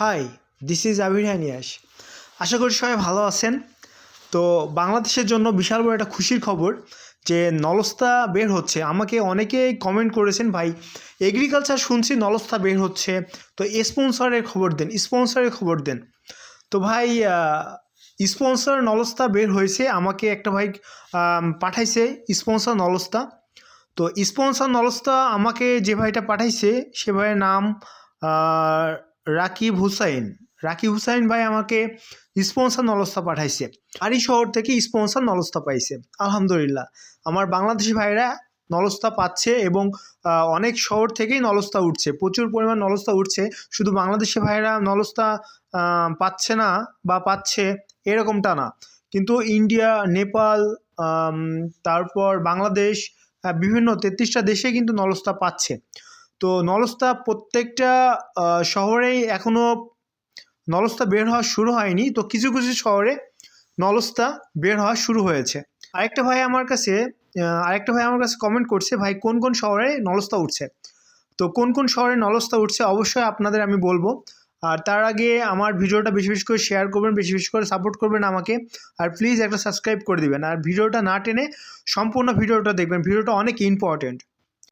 High this is Abir হানিয়াস আশা করি সবাই ভালো আছেন। তো বাংলাদেশের জন্য বিশাল বড় একটা খুশির খবর যে নলস্তা বের হচ্ছে। আমাকে অনেকেই কমেন্ট করেছেন, ভাই এগ্রিকালচার শুনছি, নলস্তা বের হচ্ছে। তো স্পন্সরের খবর দেন স্পন্সরের খবর দেন। তো ভাই স্পন্সর নলস্তা বের হয়েছে। আমাকে একটা ভাই পাঠাইছে স্পন্সর নলস্তা। তো স্পন্সর নলস্তা আমাকে যে ভাইটা পাঠাইছে, সে ভাইয়ের নাম রাকিব হুসাইন। রাকিব হুসাইন ভাই আমাকে স্পন্সর নলস্তা পাঠাইছে। আরই শহর থেকে স্পন্সার নলস্তা পাইছে। আলহামদুলিল্লাহ। আমার বাংলাদেশি ভাইরা নলস্তা পাচ্ছে এবং অনেক শহর থেকেই নলস্তা উঠছে। প্রচুর পরিমাণ নলস্তা উঠছে। শুধু বাংলাদেশি ভাইরা নলস্তা পাচ্ছে না বা পাচ্ছে এরকমটা না। কিন্তু ইন্ডিয়া, নেপাল তারপর বাংলাদেশ বিভিন্ন তেত্রিশটা দেশে কিন্তু নলস্তা পাচ্ছে। তো নলস্তা প্রত্যেকটা শহরেই এখনও নলস্তা বের হওয়া শুরু হয়নি। তো কিছু কিছু শহরে নলস্তা বের হওয়া শুরু হয়েছে। আরেকটা ভাই আমার কাছে আরেকটা ভাই আমার কাছে কমেন্ট করছে, ভাই, কোন কোন শহরে নলস্তা উঠছে? তো কোন কোন শহরে নলস্তা উঠছে অবশ্যই আপনাদের আমি বলব। আর তার আগে আমার ভিডিওটা বেশি বেশি করে শেয়ার করবেন, বেশি বেশি করে সাপোর্ট করবেন আমাকে। আর প্লিজ একটা সাবস্ক্রাইব করে দিবেন। আর ভিডিওটা না টেনে সম্পূর্ণ ভিডিওটা দেখবেন। ভিডিওটা অনেক ইম্পর্টেন্ট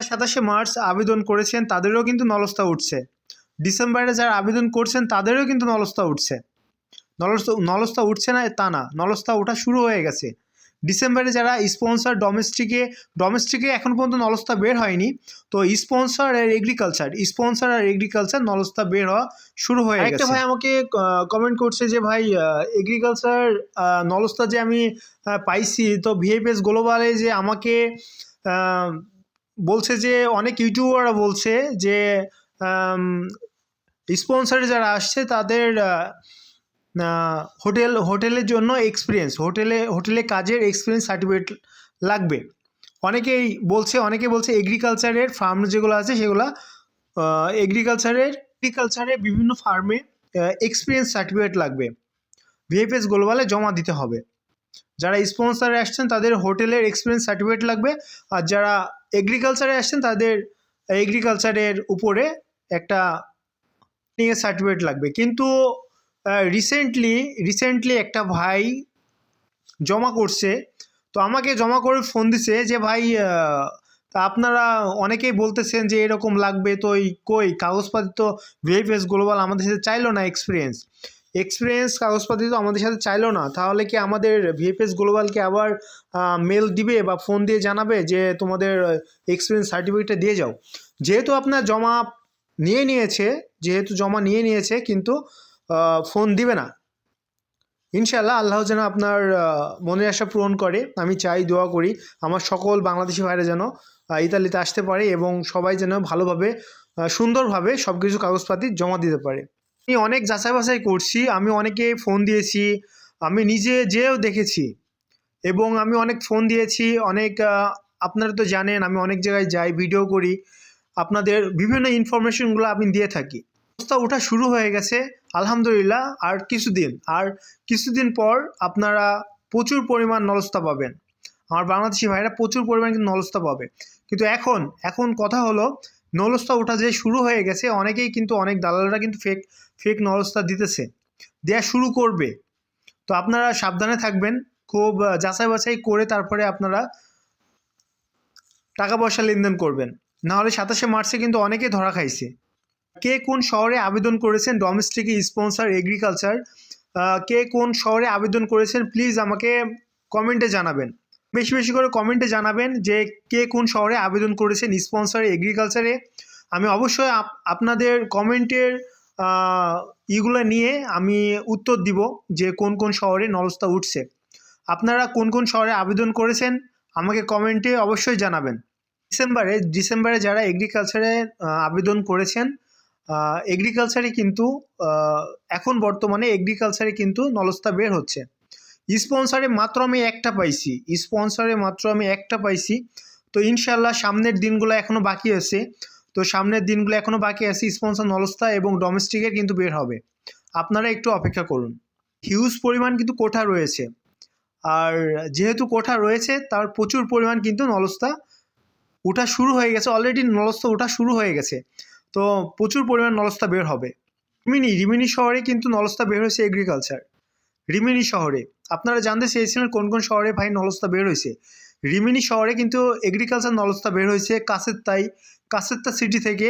সাতাশে মার্চ আবেদন করেছেন তাদেরও কিন্তু নলস্তা উঠছে। ডিসেম্বরে যারা আবেদন করছেন তাদেরও কিন্তু নলস্তা উঠছে। নলস্তা নলস্তা উঠছে না তা না নলস্তা ওঠা শুরু হয়ে গেছে। ডিসেম্বরে যারা স্পন্সর ডোমেস্টিকে ডোমেস্টিকে এখন পর্যন্ত নলস্তা বের হয়নি তো স্পন্সর আর এগ্রিকালচার স্পন্সর আর এগ্রিকালচার নলস্তা বের হওয়া শুরু হয়ে গেছে। একটা ভাই আমাকে কমেন্ট করছে যে ভাই এগ্রিকালচার নলস্তা যে আমি পাইছি তো ভিএফএস গ্লোবালে যে আমাকে বলছে যে, অনেক ইউটিউবাররা বলছে যে স্পন্সরে যারা আসছে তাদের হোটেল, হোটেলের জন্য এক্সপিরিয়েন্স হোটেলে হোটেলে কাজের এক্সপিরিয়েন্স সার্টিফিকেট লাগবে। অনেকেই বলছে, অনেকে বলছে এগ্রিকালচারের ফার্ম যেগুলো আছে সেগুলো এগ্রিকালচারের এগ্রিকালচারের বিভিন্ন ফার্মে এক্সপিরিয়েন্স সার্টিফিকেট লাগবে। ভিএফএস গ্লোবালে জমা দিতে হবে। যারা স্পন্সারে আসছেন তাদের হোটেলের এক্সপিরিয়েন্স সার্টিফিকেট লাগবে। আর যারা এগ্রিকালচারে আসছেন, তাদের এগ্রিকালচারের উপরে একটা সার্টিফিকেট লাগবে। কিন্তু রিসেন্টলি রিসেন্টলি একটা ভাই জমা করছে, তো আমাকে জমা করে ফোন দিছে যে, ভাই তা আপনারা অনেকেই বলতেছেন যে, এরকম লাগবে, তো এই কই? কাগজপাতি তো ভিএফএস গ্লোবাল আমাদের সাথে চাইলো না এক্সপিরিয়েন্স এক্সপিরিয়েন্স কাগজপাতি তো আমাদের সাথে চাইলো না। তাহলে কি আমাদের ভিএফএস গ্লোবালকে আবার মেল দিবে বা ফোন দিয়ে জানাবে যে তোমাদের এক্সপিরিয়েন্স সার্টিফিকেটটা দিয়ে যাও? যেহেতু আপনার জমা নিয়ে নিয়েছে, যেহেতু জমা নিয়ে নিয়েছে, কিন্তু ফোন দিবে না। ইনশাল্লাহ আল্লাহ যেন আপনার মনের আশা পূরণ করে। আমি চাই, দোয়া করি, আমার সকল বাংলাদেশি ভাইরা যেন ইতালিতে আসতে পারে এবং সবাই যেন ভালোভাবে সুন্দরভাবে সব কিছু কাগজপাতি জমা দিতে পারে। আমি অনেক যাচাই বাছাই করছি, আমি অনেকে ফোন দিয়েছি, আমি নিজে যেও দেখেছি এবং আমি অনেক ফোন দিয়েছি, অনেক আপনারা তো জানেন আমি অনেক জায়গায় যাই, ভিডিও করি, আপনাদের বিভিন্ন ইনফরমেশনগুলো আমি দিয়ে থাকি। অবস্থা ওঠা শুরু হয়ে গেছে, আলহামদুলিল্লাহ, আর কিছুদিন আর কিছুদিন পর আপনারা প্রচুর পরিমাণ নলস্তা পাবেন। আমার বাংলাদেশি ভাইরা প্রচুর পরিমাণ কিন্তু নলস্তা পাবে। কিন্তু এখন এখন কথা হলো নলস্তা ওঠা যে শুরু হয়ে গেছে, অনেকেই কিন্তু, অনেক দালালরা কিন্তু ফেক ফেক নলস্তা দিতেছে। দেয়া শুরু করবে। তো আপনারা সাবধানে থাকবেন। খুব যাচাই বাছাই করে তারপরে আপনারা টাকা পয়সা লেনদেন করবেন। নাহলে সাতাশে মার্চে কিন্তু অনেকেই ধরা খাইছে। কে কোন শহরে আবেদন করেছেন? ডোমেস্টিক স্পন্সর এগ্রিকালচার কে কোন শহরে আবেদন করেছেন? প্লিজ আমাকে কমেন্টে জানাবেন। বেশি বেশি করে কমেন্টে জানাবেন যে কে কোন শহরে আবেদন করেছেন স্পন্সর এগ্রিকালচারে আমি অবশ্যই আপ- আপনাদের কমেন্টের ইগুলো নিয়ে আমি উত্তর দিব যে কোন কোন শহরে নলস্তা উঠছে। আপনারা কোন কোন শহরে আবেদন করেছেন আমাকে কমেন্টে অবশ্যই জানাবেন। ডিসেম্বরে ডিসেম্বরে যারা এগ্রিকালচারে আবেদন করেছেন এগ্রিকালচারে কিন্তু এখন বর্তমানে এগ্রিকালচারে কিন্তু নলস্তা বের হচ্ছে। স্পন্সরে মাত্র আমি একটা পাইছি। স্পন্সরে মাত্র আমি একটা পাইছি। তো ইনশাল্লাহ সামনের দিনগুলো এখনও বাকি আছে। তো সামনের দিনগুলো এখনও বাকি আছে স্পন্সর নলস্তা এবং ডোমেস্টিকের কিন্তু বের হবে। আপনারা একটু অপেক্ষা করুন। হিউজ পরিমাণ কিন্তু কোঠা রয়েছে। আর যেহেতু কোঠা রয়েছে, তার প্রচুর পরিমাণ কিন্তু নলস্তা ওঠা শুরু হয়ে গেছে। অলরেডি নলস্তা ওঠা শুরু হয়ে গেছে। তো প্রচুর পরিমাণ নলস্তা বের হবে। রিমিনি রিমিনি শহরে কিন্তু নলস্তা বের হয়েছে এগ্রিকালচার রিমিনি শহরে। আপনারা জানতে চেয়েছিলেন কোন কোন শহরে ভাই নলস্তা বের হয়েছে। রিমিনি শহরে কিন্তু এগ্রিকালচার নলস্তা বের হয়েছে, কাসেত্তাই, কাসেত্তা সিটি থেকে।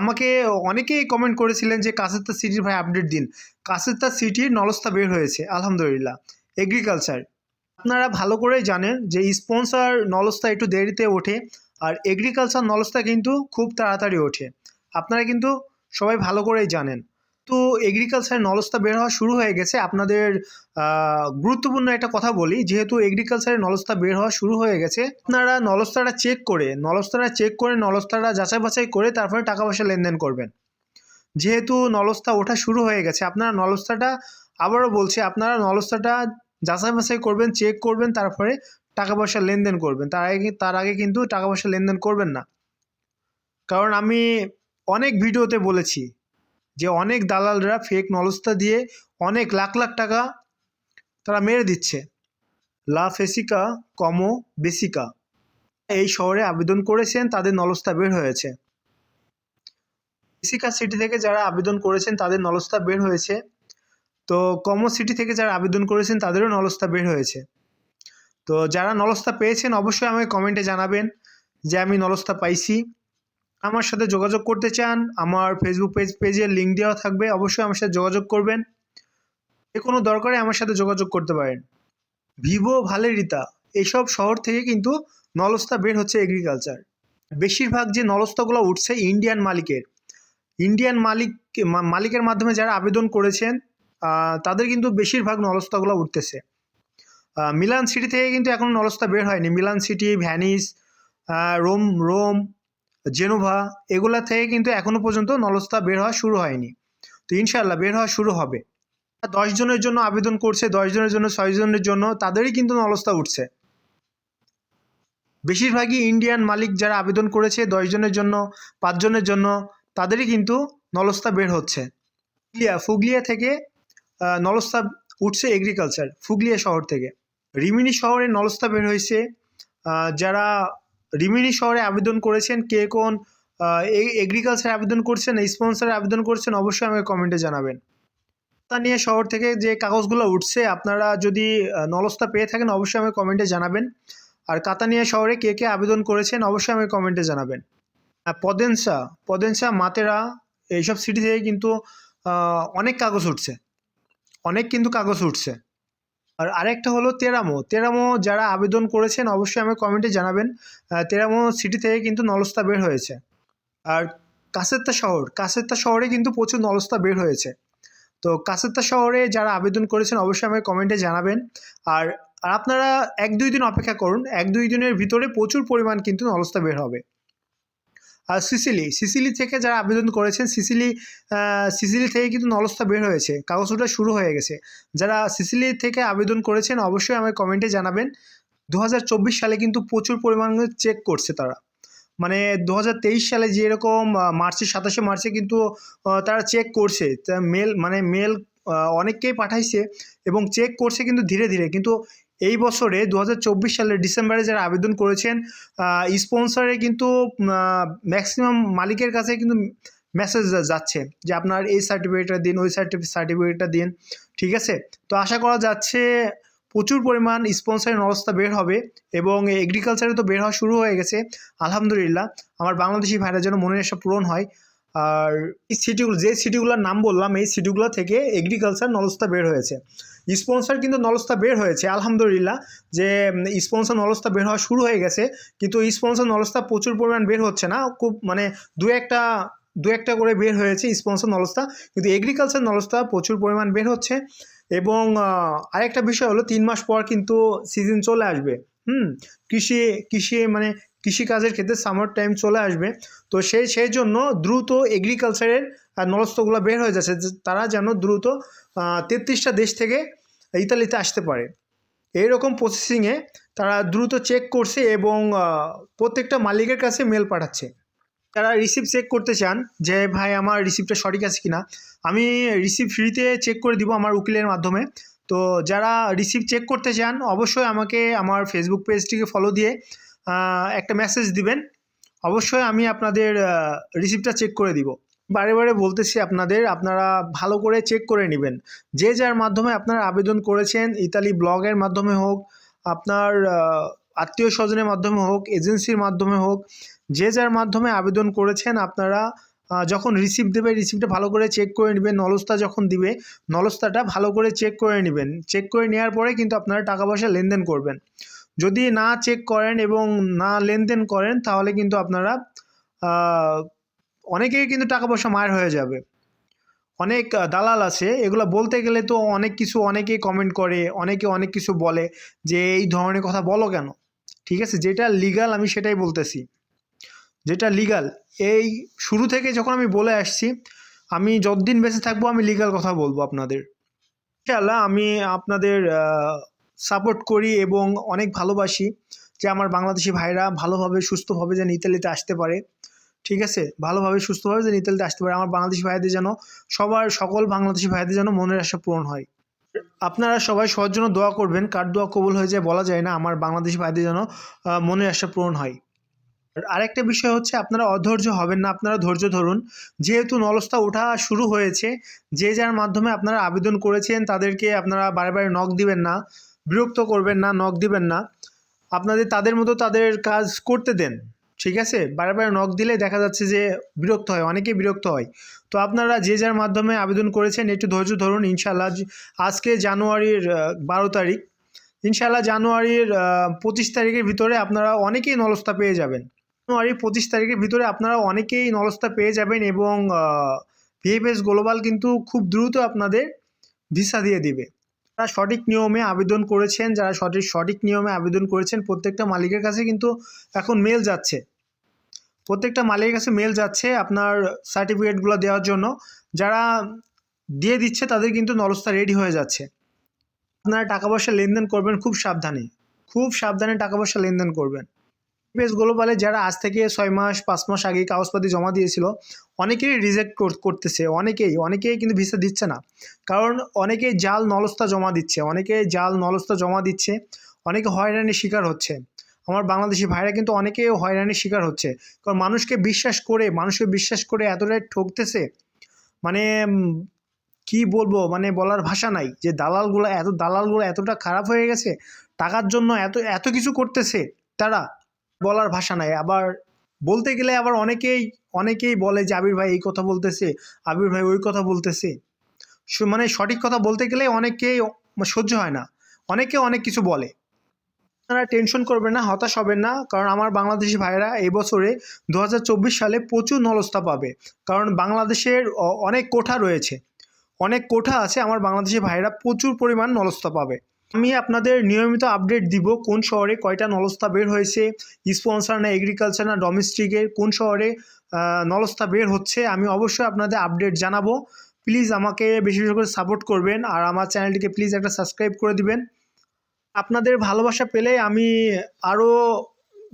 আমাকে অনেকেই কমেন্ট করেছিলেন যে কাসেত্তা সিটির ভাই আপডেট দিন। কাসেত্তা সিটির নলস্তা বের হয়েছে, আলহামদুলিল্লাহ। এগ্রিকালচার আপনারা ভালো করেই জানেন যে স্পন্সর নলস্তা একটু দেরিতে ওঠে, আর এগ্রিকালচার নলস্তা কিন্তু খুব তাড়াতাড়ি ওঠে। আপনারা কিন্তু সবাই ভালো করেই জানেন। তো এগ্রিকালচার নলস্তা বের হওয়া শুরু হয়ে গেছে। আপনাদের গুরুত্বপূর্ণ একটা কথা বলি, যেহেতু এগ্রিকালচারের নলস্তা বের হওয়া শুরু হয়ে গেছে, আপনারা নলস্তাটা চেক করে, নলস্তাটা চেক করে, নলস্তাটা যাচাই বাছাই করে তারপরে টাকা পয়সা লেনদেন করবেন। যেহেতু নলস্তা ওঠা শুরু হয়ে গেছে, আপনারা নলস্তাটা আবারও বলছি, আপনারা নলস্তাটা যাচাই বাছাই করবেন চেক করবেন, তারপরে টাকা পয়সা লেনদেন করবেন। তার আগে তার আগে কিন্তু টাকা পয়সা লেনদেন করবেন না। কারণ আমি অনেক ভিডিওতে বলেছি যে অনেক দালালরা ফেক নলস্তা দিয়ে অনেক লাখ লাখ টাকা তারা মেরে দিচ্ছে। লা ফেসিকা কমো বেসিকা এই শহরে আবেদন করেছেন, তাদের নলস্তা বের হয়েছে। বেসিকা সিটি থেকে যারা আবেদন করেছেন, তাদের নলস্তা বের হয়েছে। তো কমো সিটি থেকে যারা আবেদন করেছেন, তাদেরও নলস্তা বের হয়েছে। তো যারা নলস্তা পেয়েছেন, অবশ্যই আমাকে কমেন্টে জানাবেন যে আমি নলস্তা পাইছি। আমার সাথে যোগাযোগ করতে চান, আমার ফেসবুক পেজ পেজের লিঙ্ক দেওয়া থাকবে, অবশ্যই আমার সাথে যোগাযোগ করবেন। যে কোনো দরকারে আমার সাথে যোগাযোগ করতে পারেন। ভিভো, ভালেরিতা এইসব শহর থেকে কিন্তু নলস্তা বের হচ্ছে এগ্রিকালচার বেশিরভাগ যে নলস্তাগুলো উঠছে ইন্ডিয়ান মালিকের। ইন্ডিয়ান মালিক মালিকের মাধ্যমে যারা আবেদন করেছেন তাদের কিন্তু বেশিরভাগ নলস্তাগুলো উঠতেছে। মিলান সিটি থেকে কিন্তু এখন নলস্তা বের হয়নি। Milan city Venice Rome Rome Genova, এগুলা থেকে কিন্তু এখনও পর্যন্ত নলস্তা বের হওয়া শুরু হয়নি। তো ইনশাল্লাহ বের হওয়া শুরু হবে। দশ জনের জন্য আবেদন করছে, দশ জনের জন্য, ছয় জনের জন্য, তাদেরই কিন্তু নলস্তা উঠছে। বেশিরভাগই ইন্ডিয়ান মালিক যারা আবেদন করেছে, দশ জনের জন্য পাঁচজনের জন্য, তাদেরই কিন্তু নলস্তা বের হচ্ছে। ফুগলিয়া ফুগলিয়া থেকে নলস্তা উঠছে এগ্রিকালচার ফুগলিয়া শহর থেকে। রিমিনি শহরে নলস্তা বের হয়েছে। যারা রিমিনি শহরে আবেদন করেছেন, কে কোন এগ্রিকালচার আবেদন করছেন স্পন্সর আবেদন করছেন, অবশ্যই আমাকে কমেন্টে জানাবেন। তা নিয়ে শহর থেকে যে কাগজগুলো উঠছে, আপনারা যদি নলস্তা পেয়ে থাকেন, অবশ্যই আমাকে কমেন্টে জানাবেন। আর কাতানিয়া শহরে কে কে আবেদন করেছেন, অবশ্যই আমাকে কমেন্টে জানাবেন। পদেনসা পদেনসা, মাতেরা, এইসব সিটি থেকে কিন্তু অনেক কাগজ উঠছে। অনেক কিন্তু কাগজ উঠছে। আর আরেকটা হলো তেরামো। তেরামো যারা আবেদন করেছেন, অবশ্যই আমাকে কমেন্টে জানাবেন। তেরামো সিটি থেকে কিন্তু নলস্তা বের হয়েছে। আর কাসেত্তা শহর, কাসেত্তা শহরে কিন্তু প্রচুর নলস্তা বের হয়েছে। তো কাসেত্তা শহরে যারা আবেদন করেছেন, অবশ্যই আমাকে কমেন্টে জানাবেন। আর আপনারা এক দুই দিন অপেক্ষা করুন। এক দুই দিনের ভিতরে প্রচুর পরিমাণ কিন্তু নলস্তা বের হবে। আর সিসিলি সিসিলি থেকে যারা আবেদন করেছেন, সিসিলি সিসিলি থেকে কিন্তু নলস্তা বের হয়েছে, কাগজটা শুরু হয়ে গেছে। যারা সিসিলি থেকে আবেদন করেছেন, অবশ্যই আমাকে কমেন্টে জানাবেন। দু হাজার চব্বিশ সালে কিন্তু প্রচুর পরিমাণে চেক করছে তারা। মানে দু হাজার তেইশ সালে যেরকম মার্চে, সাতাশে মার্চে কিন্তু তারা চেক করছে। মেল মানে মেল অনেককেই পাঠাইছে এবং চেক করছে কিন্তু ধীরে ধীরে। কিন্তু এই বছরে দু হাজার চব্বিশ সালের ডিসেম্বরে যারা আবেদন করেছেন স্পন্সরে কিন্তু ম্যাক্সিমাম মালিকের কাছে কিন্তু মেসেজ যাচ্ছে যে আপনার এই সার্টিফিকেটটা দিন, ওই সার্টিফিকেটটা দিন, ঠিক আছে? তো আশা করা যাচ্ছে প্রচুর পরিমাণ স্পন্সরের অবস্থা বের হবে এবং এগ্রিকালচারে তো বের হওয়া শুরু হয়ে গেছে, আলহামদুলিল্লাহ। আমার বাংলাদেশি ভাইরা যেন মনের আশা পূরণ হয়। আর এই সিটিগুলো যে সিটিগুলোর নাম বললাম, এই সিটিগুলো থেকে এগ্রিকালচার নলস্তা বের হয়েছে। স্পন্সর কিন্তু নলস্তা বের হয়েছে, আলহামদুলিল্লাহ, যে স্পন্সর নলস্তা বের হওয়া শুরু হয়ে গেছে, কিন্তু স্পন্সর নলস্তা প্রচুর পরিমাণ বের হচ্ছে না, খুব মানে দু একটা দু একটা করে বের হয়েছে স্পন্সর নলস্তা, কিন্তু এগ্রিকালচার নলস্তা প্রচুর পরিমাণ বের হচ্ছে, এবং আরেকটা বিষয় হলো, তিন মাস পর কিন্তু সিজন চলে আসবে, হুম, কৃষি কৃষি মানে কৃষিকাজের ক্ষেত্রে সামার টাইম চলে আসবে। তো সেই সেই জন্য দ্রুত এগ্রিকালচারের নলস্তগুলো বের হয়ে যাচ্ছে। তারা যেন দ্রুত তেত্রিশটা দেশ থেকে ইতালিতে আসতে পারে। এইরকম প্রসেসিংয়ে তারা দ্রুত চেক করছে এবং প্রত্যেকটা মালিকের কাছে মেল পাঠাচ্ছে। তারা রিসিপ্ট চেক করতে চান যে, ভাই, আমার রিসিপ্টটা সঠিক আছে কিনা? আমি রিসিপ্ট ফ্রিতে চেক করে দিব আমার উকিলের মাধ্যমে। তো যারা রিসিপ্ট চেক করতে চান, অবশ্যই আমাকে আমার ফেসবুক পেজটিকে ফলো দিয়ে একটা মেসেজ দিবেন। অবশ্যই আমি আপনাদের রিসিপ্টটা চেক করে দিব। বারে বারে বলতেছি আপনাদের, আপনারা ভালো করে চেক করে নেবেন। যে যার মাধ্যমে আপনারা আবেদন করেছেন, ইতালি ব্লগের মাধ্যমে হোক, আপনার আত্মীয় স্বজনের মাধ্যমে হোক এজেন্সির মাধ্যমে হোক, যে যার মাধ্যমে আবেদন করেছেন, আপনারা যখন রিসিপ্ট দেবে রিসিপ্টটা ভালো করে চেক করে নেবেন। নলস্তা যখন দিবে, নলস্তাটা ভালো করে চেক করে নেবেন। চেক করে নেওয়ার পরে কিন্তু আপনারা টাকা পয়সা লেনদেন করবেন। যদি না চেক করেন এবং না লেনদেন করেন, তাহলে কিন্তু আপনারা অনেকেই কিন্তু টাকা পয়সা মায়ের হয়ে যাবে। অনেক দালাল আছে, এগুলো বলতে গেলে তো অনেক কিছু অনেকেই কমেন্ট করে, অনেকে অনেক কিছু বলে যে, এই ধরনের কথা বলো কেন? ঠিক আছে? যেটা লিগাল আমি সেটাই বলতেছি। যেটা লিগাল এই শুরু থেকে যখন আমি বলে আসছি, আমি যতদিন বেঁচে থাকব, আমি লিগাল কথা বলব আপনাদের। ইনশাআল্লাহ আমি আপনাদের সাপোর্ট করি এবং অনেক ভালোবাসি যে আমার বাংলাদেশি ভাইরা ভালোভাবে, সুস্থভাবে যেন ইতালিতে আসতে পারে। ঠিক আছে? ভালোভাবে, সুস্থভাবে যেন ইতালিতে আসতে পারে। আমার বাংলাদেশি ভাইদের যেন, সবার, সকল বাংলাদেশি ভাইদের যেন মনের আশা পূরণ হয়। আপনারা সবাই সবার জন্য দোয়া করবেন। কার দোয়া কবুল হয়ে যায় বলা যায় না। আমার বাংলাদেশি ভাইদের যেন মনের আশা পূরণ হয়। আরেকটা বিষয় হচ্ছে, আপনারা অধৈর্য হবেন না। আপনারা ধৈর্য ধরুন। যেহেতু নলস্তা ওঠা শুরু হয়েছে, যে যার মাধ্যমে আপনারা আবেদন করেছেন, তাদেরকে আপনারা বারে বারে নখ দিবেন না। বিরক্ত করবেন না নখ দিবেন না। আপনাদের তাদের মতো তাদের কাজ করতে দেন, ঠিক আছে? বারে নখ দিলে দেখা যাচ্ছে যে বিরক্ত হয়, অনেকেই বিরক্ত হয়। তো আপনারা যে যার মাধ্যমে আবেদন করেছেন, একটু ধৈর্য ধরুন ইনশাল্লাহ আজকে জানুয়ারির বারো তারিখ। ইনশাল্লাহ জানুয়ারির পঁচিশ তারিখের ভিতরে আপনারা অনেকেই নলস্তা পেয়ে যাবেন। জানুয়ারি পঁচিশ তারিখের ভিতরে আপনারা অনেকেই নলস্তা পেয়ে যাবেন এবং ভিএফএস গ্লোবাল কিন্তু খুব দ্রুত আপনাদের ভিসা দিয়ে দিবে। যারা সঠিক নিয়মে আবেদন করেছেন, যারা সঠিক সঠিক নিয়মে আবেদন করেছেন, প্রত্যেকটা মালিকের কাছে কিন্তু এখন মেল যাচ্ছে। প্রত্যেকটা মালিকের কাছে মেল যাচ্ছে আপনার সার্টিফিকেটগুলো দেওয়ার জন্য। যারা দিয়ে দিচ্ছে তাদের কিন্তু নলস্তা রেডি হয়ে যাচ্ছে। আপনারা টাকা পয়সা লেনদেন করবেন, খুব সাবধানে। খুব সাবধানে টাকা পয়সা লেনদেন করবেন। বেশ গ্লোবালে যারা আজ থেকে ছয় মাস, পাঁচ মাস আগে কাগজপাতি জমা দিয়েছিল, অনেকেই রিজেক্ট করতেছে। অনেকেই অনেকেই কিন্তু ভিসা দিচ্ছে না। কারণ অনেকেই জাল নলস্তা জমা দিচ্ছে অনেকে জাল নলস্তা জমা দিচ্ছে, অনেকে হয়রানির শিকার হচ্ছে। আমার বাংলাদেশি ভাইরা কিন্তু অনেকে হয়রানির শিকার হচ্ছে। কারণ মানুষকে বিশ্বাস করে, মানুষকে বিশ্বাস করে এতটাই ঠকতেছে মানে কি বলব মানে বলার ভাষা নাই যে দালালগুলো এত, দালালগুলো এতটা খারাপ হয়ে গেছে, টাকার জন্য এত এত কিছু করতেছে তারা। বলার ভাষা নাই। আবার বলতে গেলে আবার অনেকেই অনেকেই বলে যে, আবির ভাই এই কথা বলতেছে, আবির ভাই ওই কথা বলতেছে। মানে সঠিক কথা বলতে গেলে অনেকেই সহ্য হয় না। অনেকে অনেক কিছু বলে। আপনারা টেনশন করবেন না, হতাশ হবেন না, কারণ আমার বাংলাদেশি ভাইরা এই বছরে দু সালে প্রচুর নলস্তা পাবে। কারণ বাংলাদেশের অনেক কোঠা রয়েছে। অনেক কোঠা আছে, আমার বাংলাদেশি ভাইরা প্রচুর পরিমাণ নলস্তা পাবে। আমি আপনাদের নিয়মিত আপডেট দিব কোন শহরে কয়টা নলস্থা বের হয়েছে স্পন্সার না এগ্রিকালচার না ডোমেস্টিকের কোন শহরে নলস্থা বের হচ্ছে, আমি অবশ্যই আপনাদের আপডেট জানাব। প্লিজ আমাকে বেশি বেশি করে সাপোর্ট করবেন আর আমার চ্যানেলটিকে প্লিজ একটা সাবস্ক্রাইব করে দিবেন। আপনাদের ভালোবাসা পেলে আমি আরও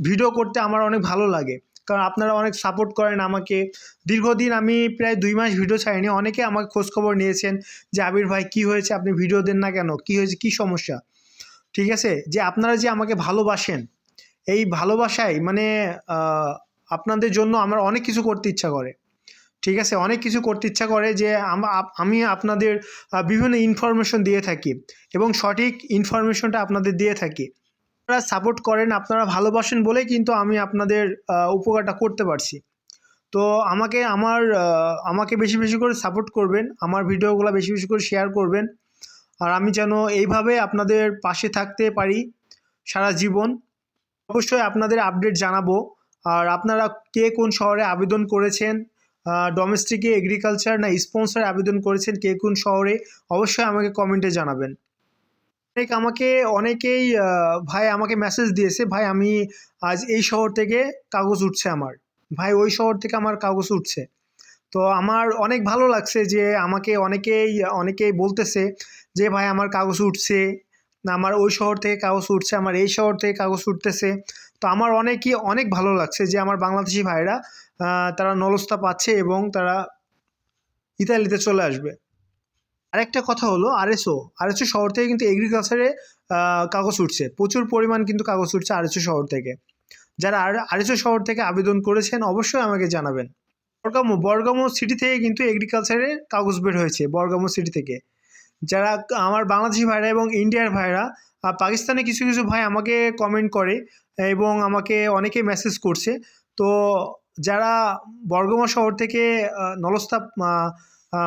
ভিডিও করতে আমার অনেক ভালো লাগে। কারণ আপনারা অনেক সাপোর্ট করেন আমাকে। দীর্ঘদিন আমি প্রায় দুই মাস ভিডিও ছাড়িনি, অনেকে আমাকে খোঁজখবর নিয়েছেন যে, আবির ভাই, কী হয়েছে? আপনি ভিডিও দেন না কেন? কী হয়েছে? কী সমস্যা? ঠিক আছে? যে, আপনারা যে, আমাকে ভালোবাসেন, এই ভালোবাসায় মানে আপনাদের জন্য আমার অনেক কিছু করতে ইচ্ছা করে। ঠিক আছে? অনেক কিছু করতে ইচ্ছা করে যে, আমি আপনাদের বিভিন্ন ইনফরমেশন দিয়ে থাকি এবং সঠিক ইনফরমেশনটা আপনাদের দিয়ে থাকি। আপনারা সাপোর্ট করেন, আপনারা ভালোবাসেন বলেই কিন্তু আমি আপনাদের উপকারটা করতে পারছি। তো আমাকে, আমার আমাকে বেশি বেশি করে সাপোর্ট করবেন, আমার ভিডিওগুলো বেশি বেশি করে শেয়ার করবেন। আর আমি যেন এইভাবে আপনাদের পাশে থাকতে পারি সারা জীবন, অবশ্যই আপনাদের আপডেট জানাব। আর আপনারা কে কোন শহরে আবেদন করেছেন ডোমেস্টিকে এগ্রিকালচার না স্পন্সর আবেদন করেছেন, কে কোন শহরে, অবশ্যই আমাকে কমেন্টে জানাবেন। অনেক আমাকে, অনেকেই ভাই আমাকে মেসেজ দিয়েছে, ভাই, আমি আজ এই শহর থেকে কাগজ উঠছে আমার। ভাই, ওই শহর থেকে আমার কাগজ উঠছে। তো আমার অনেক ভালো লাগছে যে আমাকে অনেকেই অনেকেই বলতেছে যে, ভাই, আমার কাগজ উঠছে, আমার ওই শহর থেকে কাগজ উঠছে, আমার এই শহর থেকে কাগজ উঠতেছে। তো আমার অনেকই, অনেক ভালো লাগছে যে আমার বাংলাদেশি ভাইরা তারা নলস্তা পাচ্ছে এবং তারা ইতালিতে চলে আসবে। আরেকটা কথা হলো আরএসও আরএসও শহর থেকে কিন্তু এগ্রিকালচারে কাগজ উঠছে। প্রচুর পরিমাণ কিন্তু কাগজ উঠছে আরএসও শহর থেকে। যারা আর আরএসও শহর থেকে আবেদন করেছেন অবশ্যই আমাকে জানাবেন। বর্গামো বর্গামো সিটি থেকে কিন্তু এগ্রিকালচারের কাগজ বের হয়েছে বর্গামো সিটি থেকে। যারা আমার বাংলাদেশি ভাইরা এবং ইন্ডিয়ার ভাইরা পাকিস্তানে কিছু কিছু ভাই আমাকে কমেন্ট করে এবং আমাকে অনেকে মেসেজ করছে। তো যারা বর্গমা শহর থেকে আহ, নলস্তা আহ, আহ,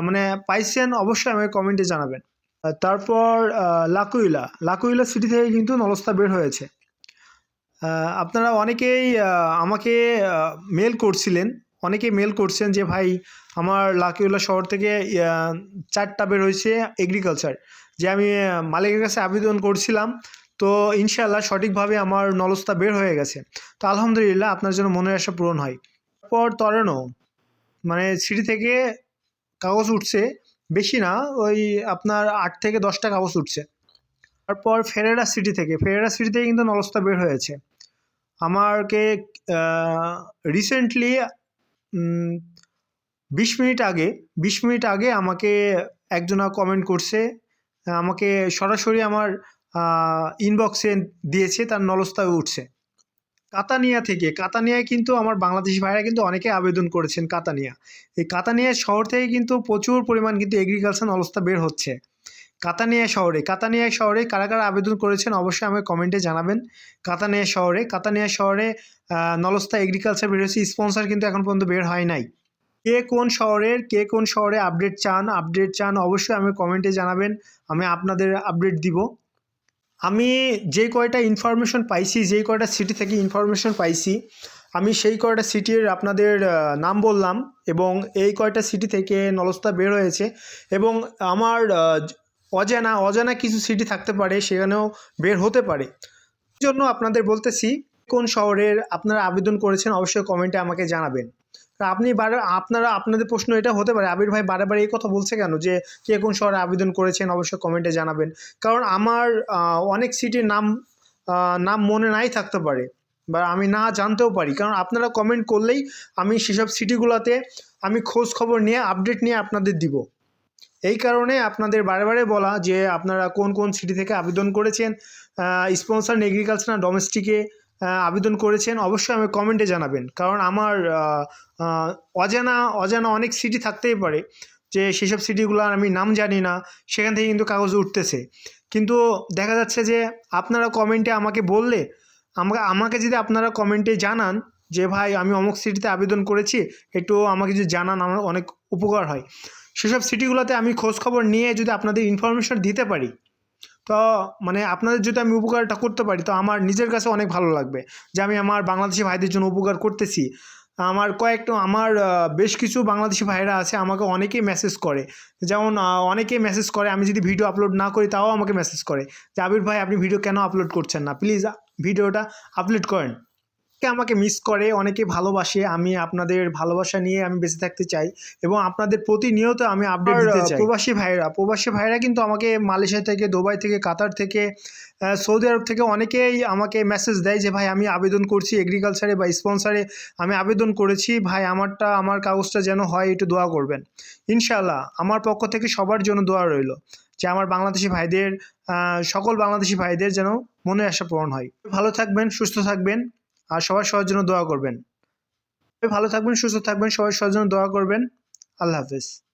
মানে পাইছেন অবশ্যই আমাকে কমেন্টে জানাবেন। তারপর লাকুইলা। লাকুইলা সিটি থেকে কিন্তু নলস্তা বের হয়েছে। আপনারা অনেকেই আমাকে মেল করছিলেন। অনেকেই মেল করছেন যে, ভাই, আমার লাকিউল্লা শহর থেকে চারটা বের হয়েছে এগ্রিকালচার যে, আমি মালিকের কাছে আবেদন করছিলাম। তো ইনশাল্লাহ সঠিকভাবে আমার নলস্তা বের হয়ে গেছে। তো আলহামদুলিল্লাহ আপনার জন্য মনের আশা পূরণ হয়। তারপর তরেনো মানে সিটি থেকে কাগজ উঠছে, বেশি না, ওই আপনার আট থেকে দশটা কাগজ উঠছে। তারপর ফেরেরা সিটি থেকে, ফেরেরা সিটি থেকে কিন্তু নলস্তা বের হয়েছে। আমারকে রিসেন্টলি বিশ মিনিট আগে, বিশ মিনিট আগে আমাকে একজনা কমেন্ট করছে, আমাকে সরাসরি আমার ইনবক্সে দিয়েছে, তার নলস্তায় উঠছে। কাতানিয়া থেকে। কাতানিয়ায় কিন্তু আমার বাংলাদেশি ভাইরা কিন্তু অনেকে আবেদন করেছেন কাতানিয়া। এই কাতানিয়া শহর থেকে কিন্তু প্রচুর পরিমাণ কিন্তু এগ্রিকালচার নলস্তা বের হচ্ছে। কাতানিয়া শহরে কাতানিয়া শহরে কারা কারা আবেদন করেছেন অবশ্যই আমাকে কমেন্টে জানাবেন। কাতানিয়া শহরে কাতানিয়া শহরে নলস্তা এগ্রিকালচার বের হয়েছে স্পন্সর কিন্তু এখন পর্যন্ত বের হয় নাই। কে কোন শহরের, কে কোন শহরে আপডেট চান আপডেট চান অবশ্যই আমি কমেন্টে জানাবেন। আমি আপনাদের আপডেট দিব। আমি যে কয়টা ইনফরমেশন পাইছি যেই কয়টা সিটি থেকে ইনফরমেশন পাইছি, আমি সেই কয়টা সিটির আপনাদের নাম বললাম এবং এই কয়টা সিটি থেকে নলস্তা বের হয়েছে এবং আমার অজানা অজানা কিছু সিটি থাকতে পারে, সেখানেও বের হতে পারে। জন্য আপনাদের বলতেছি, কোন শহরের আপনারা আবেদন করেছেন, অবশ্যই কমেন্টে আমাকে জানাবেন। তা আপনি বারে আপনারা আপনাদের প্রশ্ন এটা হতে পারে। আবির ভাই বারে বারে এই কথা বলছে কেন? যে কে কোন শহরে আবেদন করেছেন অবশ্যই কমেন্টে জানাবেন। কারণ আমার অনেক সিটির নাম নাম মনে নাই থাকতে পারে। বা আমি না জানতেও পারি। কারণ আপনারা কমেন্ট করলেই আমি সেসব সিটিগুলোতে আমি খোঁজ খবর নিয়ে আপডেট নিয়ে আপনাদের দিব। এই কারণে আপনাদের বারে বারে বলা যে আপনারা কোন কোন সিটি থেকে আবেদন করেছেন স্পন্সার এগ্রিকালচার ডোমেস্টিকে আবেদন করেছেন, অবশ্যই আমি কমেন্টে জানাবেন। কারণ আমার অজানা অজানা অনেক সিটি থাকতেই পারে যে সেসব সিটিগুলোর আমি নাম জানি না, সেখান থেকে কিন্তু কাগজ উঠতেছে। কিন্তু দেখা যাচ্ছে যে আপনারা কমেন্টে আমাকে বললে, আমাকে আমাকে যদি আপনারা কমেন্টে জানান যে ভাই আমি অমুক সিটিতে আবেদন করেছি, একটু আমাকে যদি জানান, আমার অনেক উপকার হয়। সেসব সিটিগুলোতে আমি খোঁজখবর নিয়ে যদি আপনাদের ইনফরমেশন দিতে পারি তো মানে আপনাদের যদি আমি উপকারটা করতে পারি, তো আমার নিজের কাছে অনেক ভালো লাগবে। যে আমি আমার বাংলাদেশি ভাইদের জন্য উপকার করতেছি। আমার কয়েকটা, আমার বেশ কিছু বাংলাদেশি ভাইরা আছে, আমাকে অনেকেই মেসেজ করে। যেমন অনেকেই মেসেজ করে, আমি যদি ভিডিও আপলোড না করি, তাও আমাকে মেসেজ করে। যে আবির ভাই, আপনি ভিডিও কেন আপলোড করছেন না? প্লিজ ভিডিওটা আপলোড করেন। অনেকে আমাকে মিস করে অনেকে ভালোবাসে আমি আপনাদের ভালোবাসা নিয়ে আমি বেঁচে থাকতে চাই এবং আপনাদের প্রতিনিয়ত আমি আপডেট দিতে চাই। প্রবাসী ভাইরা প্রবাসী ভাইরা কিন্তু আমাকে মালয়েশিয়া থেকে দুবাই থেকে কাতার থেকে সৌদি আরব থেকে অনেকেই আমাকে মেসেজ দেয় যে ভাই আমি আবেদন করছি এগ্রিকালচারে বা স্পন্সারে আমি আবেদন করেছি ভাই আমারটা আমার কাগজটা যেন হয় একটু দোয়া করবেন। ইনশাল্লাহ আমার পক্ষ থেকে সবার জন্য দোয়া রইল যে আমার বাংলাদেশি ভাইদের আহ, সকল বাংলাদেশি ভাইদের যেন মনে আশা পূরণ হয়। ভালো থাকবেন সুস্থ থাকবেন। আর সবার সবার জন্য দোয়া করবেন। ভালো থাকবেন, সুস্থ থাকবেন সবাই সবার জন্য দোয়া করবেন। আল্লাহ হাফেজ।